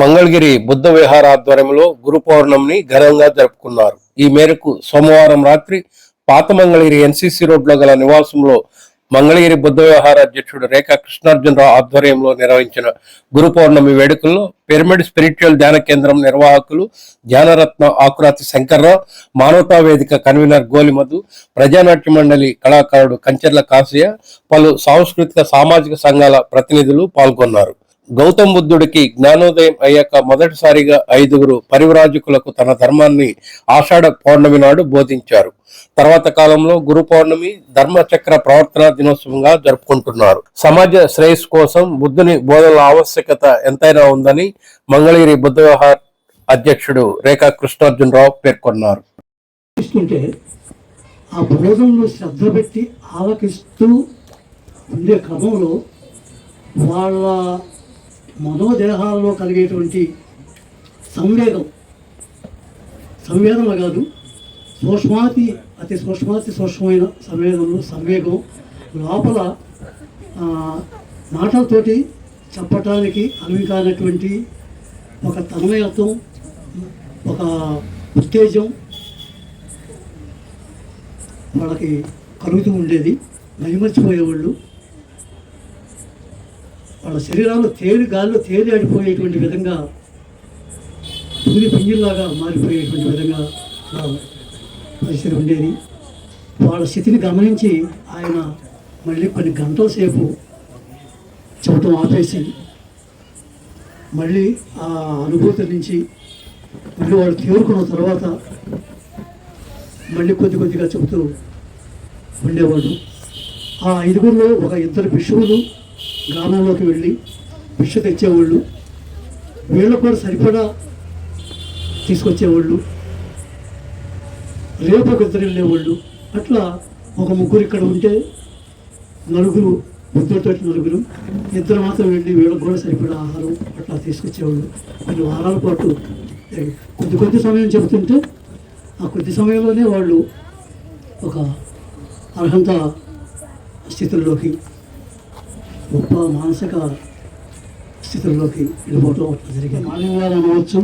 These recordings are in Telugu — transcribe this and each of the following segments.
మంగళగిరి బుద్ధ విహార ఆధ్వర్యంలో గురు పౌర్ణమిని ఘనంగా జరుపుకున్నారు. ఈ మేరకు సోమవారం రాత్రి పాత మంగళగిరి ఎన్సీసీ రోడ్లో గల నివాసంలో మంగళగిరి బుద్ధ విహార అధ్యక్షుడు రేఖా కృష్ణార్జునరావు ఆధ్వర్యంలో నిర్వహించిన గురు పౌర్ణమి వేడుకల్లో పిరమిడ్ స్పిరిచువల్ ధ్యాన కేంద్రం నిర్వాహకులు ధ్యానరత్న ఆకురాతి శంకర్రావు మానవతా వేదిక కన్వీనర్ గోలిమధు ప్రజానాట్య మండలి కళాకారుడు కంచెర్ల కాసియ పలు సాంస్కృతిక సామాజిక సంఘాల ప్రతినిధులు పాల్గొన్నారు. గౌతమ్ బుద్ధుడికి జ్ఞానోదయం అయ్యాక మొదటిసారిగా ఐదుగురు పరివరాజకులకు తన ధర్మాన్ని ఆషాఢ పౌర్ణమి నాడు బోధించారు. తర్వాత కాలంలో గురు పౌర్ణమి ధర్మచక్ర ప్రవర్తన దినోత్సవంగా జరుపుకుంటున్నారు. సమాజ శ్రేయస్సు కోసం బుద్ధుని బోధనల ఆవశ్యకత ఎంతైనా ఉందని మంగళగిరి బుద్ధ వ్యవహార్ అధ్యక్షుడు రేఖా కృష్ణార్జునరావు పేర్కొన్నారు. ఆ బోధనలో శ్రద్ధ పెట్టి ఆలకిస్తూ ఉండే క్రమంలో వాళ్ళ మనోదేహాల్లో కలిగేటువంటి సంవేదం. సంవేదన కాదు సూక్ష్మాతి అతి సూక్ష్మాతి సూక్ష్మమైన సంవేదనలు సంవేగం. లోపల మాటలతోటి చెప్పటానికి అనుకానటువంటి ఒక తన్మయత్వం ఒక ఉత్తేజం వాళ్ళకి కలుగుతూ ఉండేది. మైమర్చిపోయేవాళ్ళు వాళ్ళ శరీరాలు తేలి గాల్లో తేలి ఆడిపోయేటువంటి విధంగా తూలి పింజిల్లాగా మారిపోయేటువంటి విధంగా పరిస్థితి ఉండేది. వాళ్ళ స్థితిని గమనించి ఆయన మళ్ళీ కొన్ని గంటల సేపు చెప్పటం ఆపేసి మళ్ళీ ఆ అనుభూతి నుంచి మళ్ళీ వాళ్ళు తేరుకున్న తర్వాత మళ్ళీ కొద్ది కొద్దిగా చెబుతూ ఉండేవాడు ఆ ఐదుగురిలో ఒక ఇద్దరు బిషువులు గ్రామంలోకి వెళ్ళి భిక్ష తెచ్చేవాళ్ళు. వీళ్ళకు కూడా సరిపడా తీసుకొచ్చేవాళ్ళు. రేపు ఒక ఇద్దరు వెళ్ళేవాళ్ళు. అట్లా ఒక ముగ్గురు ఇక్కడ ఉంటే నలుగురు బుద్ధుడితో నలుగురు. ఇద్దరు మాత్రం వెళ్ళి వీళ్ళకి కూడా సరిపడా ఆహారం అట్లా తీసుకొచ్చేవాళ్ళు. కొన్ని వారాల పాటు కొద్ది కొద్ది సమయం చెబుతుంటే ఆ కొద్ది సమయంలోనే వాళ్ళు ఒక అర్హంత స్థితుల్లోకి గొప్ప మానసిక స్థితుల్లోకి వెళ్ళిపోవటం జరిగింది. మానవీయాలు అనవచ్చు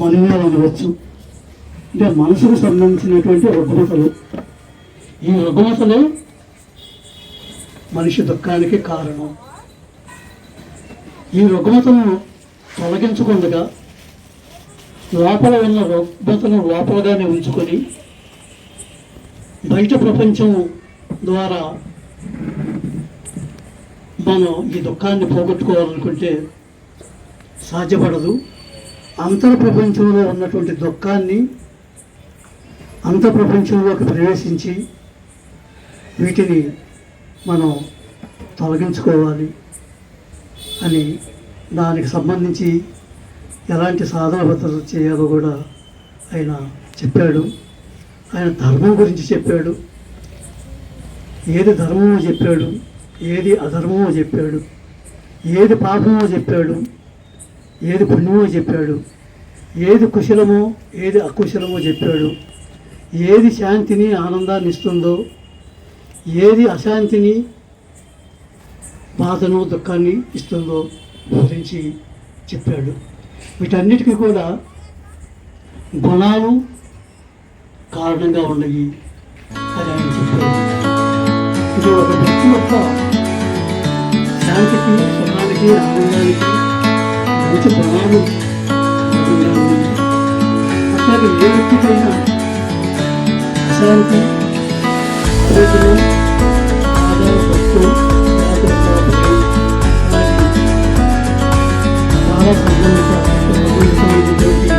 మానవీయాలు అనవచ్చు అంటే మనసుకు సంబంధించినటువంటి రుగ్మతలు. ఈ రుగ్మతలే మనిషి దుఃఖానికి కారణం. ఈ రుగ్మతను తొలగించకుండా లోపల ఉన్న రుగ్మతను లోపలగానే ఉంచుకొని బయట ప్రపంచం ద్వారా మనం ఈ దుఃఖాన్ని పోగొట్టుకోవాలనుకుంటే సాధ్యపడదు. అంతర్ ప్రపంచంలో ఉన్నటువంటి దుఃఖాన్ని అంత ప్రపంచంలోకి ప్రవేశించి వీటిని మనం తొలగించుకోవాలి అని దానికి సంబంధించి ఎలాంటి సాధన భద్రత చేయాలో కూడా ఆయన చెప్పాడు. ఆయన ధర్మం గురించి చెప్పాడు. ఏది ధర్మమో చెప్పాడు ఏది అధర్మమో చెప్పాడు ఏది పాపమో చెప్పాడు ఏది పుణ్యమో చెప్పాడు ఏది కుశలమో ఏది అకుశలమో చెప్పాడు. ఏది శాంతిని ఆనందాన్ని ఇస్తుందో ఏది అశాంతిని బాధను దుఃఖాన్ని ఇస్తుందో గురించి చెప్పాడు. వీటన్నిటికీ కూడా గుణాలు కారణంగా ఉన్నాయి అని ఆయన చెప్పాడు. ఒక వ్యక్తి యొక్క శాంతికి సుఖానికి ఆనందానికి మంచి గుణాలు కారణంగా ఉన్నాయి అట్లాగే ఏ వ్యక్తికైనా అశాంతి ఆరోగ్యం బాధ భక్తు వ్యాధుల కోపం అలాంటి చాలా సంబంధిత సంబంధించినటువంటి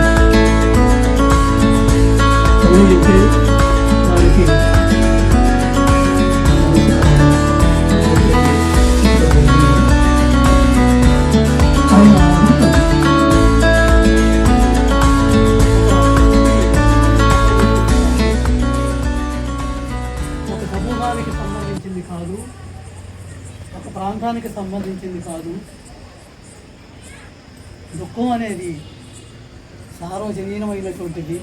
సంబంధించింది కాదు. దుఃఖం అనేది సార్వజనీనమైనటువంటిది.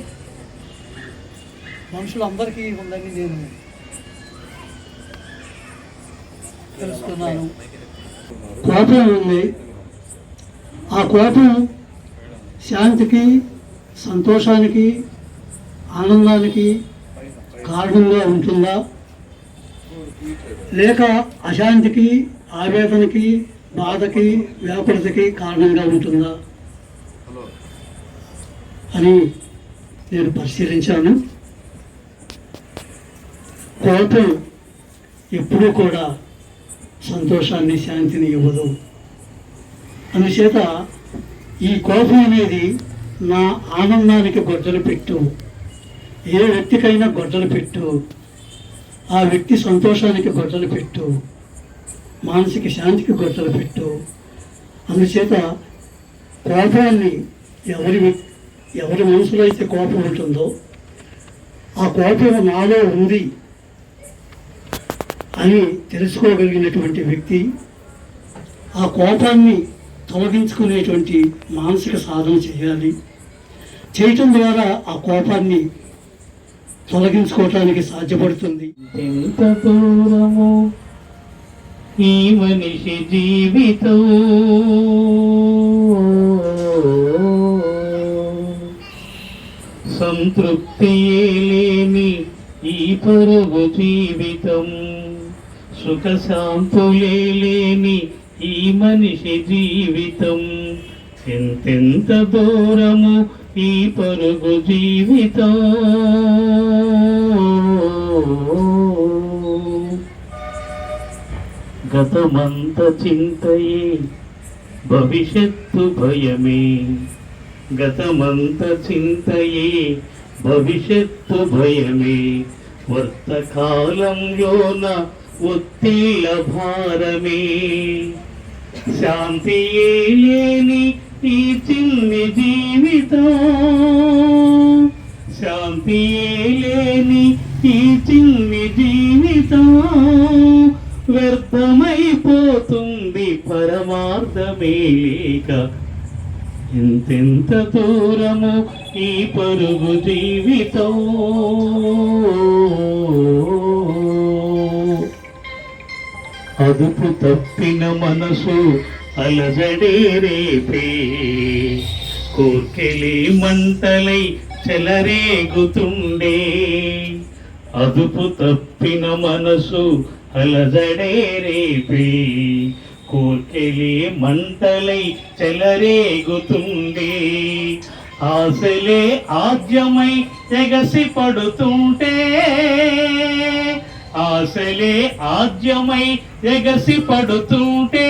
మనుషులందరికీ ఉందని నేను తెలుసుకున్నాను. కోపం ఉంది. ఆ కోపం శాంతికి సంతోషానికి ఆనందానికి కారణంగా ఉంటుందా? లేక అశాంతికి ఆవేదనకి బాధకి వ్యాకులతకి కారణంగా ఉంటుందా? అని నేను పరిశీలించాను. కోపం ఎప్పుడూ కూడా సంతోషాన్ని శాంతిని ఇవ్వదు. అందుచేత ఈ కోపం అనేది నా ఆనందానికి గొడ్డలు పెట్టు. ఏ వ్యక్తికైనా గొడ్డలు పెట్టు. ఆ వ్యక్తి సంతోషానికి గొడ్డలు పెట్టు. మానసిక శాంతికి గొట్టలు పెట్టు. అందుచేత కోపాన్ని ఎవరి ఎవరి మనసులో అయితే కోపం ఉంటుందో ఆ కోపం నాలో ఉంది అని తెలుసుకోగలిగినటువంటి వ్యక్తి ఆ కోపాన్ని తొలగించుకునేటువంటి మానసిక సాధన చేయాలి. చేయటం ద్వారా ఆ కోపాన్ని తొలగించుకోవటానికి సాధ్యపడుతుంది. ఎంత దూరము ఈ మనిషి జీవితం. సంతృప్తి లేని ఈ పరుగు జీవితం. సుఖ శాంతులే లేని ఈ మనిషి జీవితం. ఎంతెంత దూరము ఈ పరుగు జీవితం. గతమంత చింతయే భవిష్యత్తు భయమే. గతమంత చింతయే భవిష్యత్తు భయమే. వర్తకాలంలోన ఒత్తిళ్ళ భారమే. శాంతియే లేని ఈ చిన్ని జీవితం. శాంతియే లేని ఈ చిన్ని జీవితం. అమృతమే లేక ఎంతెంత దూరము ఈ పరుగు జీవితం? అదుపు తప్పిన మనసు అలజడే రేపే. కోర్కెలి మంటలై చెలరేగుతుండే. అదుపు తప్పిన మనసు అలజడే రేపే. కోర్కెలే మంటలై చెలరేగుతుండే ఆశలే ఆద్యమై ఎగసి పడుతుంటే. ఆశలే ఆద్యమై ఎగసి పడుతుంటే.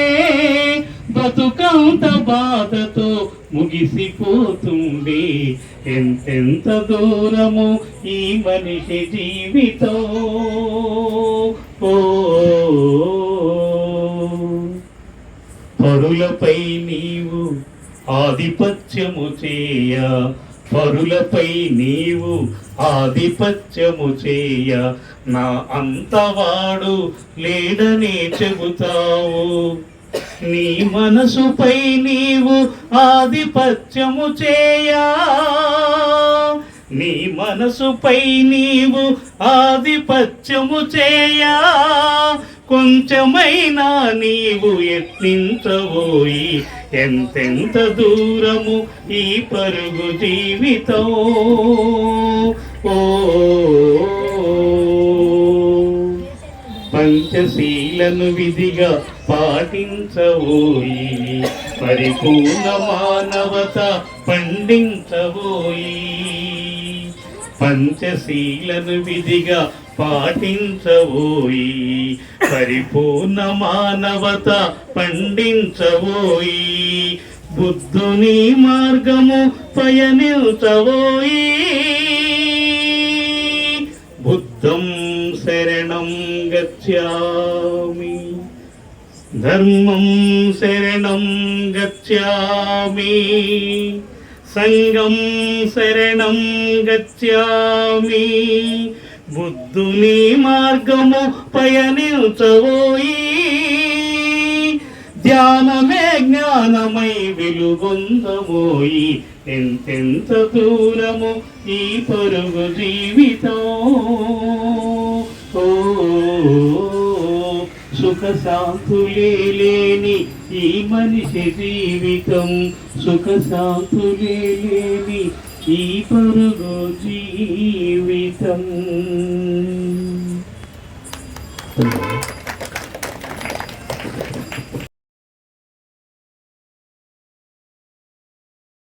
బతుకంత బాధతో ముగిసిపోతుండే. ఎంతెంత దూరము ఈ మనిషి జీవితం? ఓ పరులపై నీవు ఆధిపత్యము చేయ పరులపై నీవు ఆధిపత్యము చేయ. నా అంతవాడు లేడనే చెబుతావు. నీ మనసుపై నీవు ఆధిపత్యము చేయా. నీ మనసుపై నీవు ఆధిపత్యము చేయా. కొంచెమైనా నీవు యత్నించబోయి ఎంతెంత దూరము ఈ పరుగు జీవితం? ఓ పంచశీలను విధిగా పాటించబోయి పరిపూర్ణ మానవత పండించబోయి. పంచశీలను విధిగా పాటించబోయి పరిపూర్ణ మానవత పండించబోయి బుద్ధుని మార్గము పయనించబోయి బుద్ధం శరణం గచ్చామి ధర్మం శరణం గచ్చామి. సంగం శరణం గచ్చామి బుద్ధుని మార్గము పయనించబోయి ధ్యానమే జ్ఞానమై వెలుగొందబోయి ఎంతెంత దూరము ఈ పరుగు జీవితం సుఖ శాంతులే లేని ఈ మనిషి జీవితం. సుఖ శాంతులే లేని ఈ పరుగు జీవితం.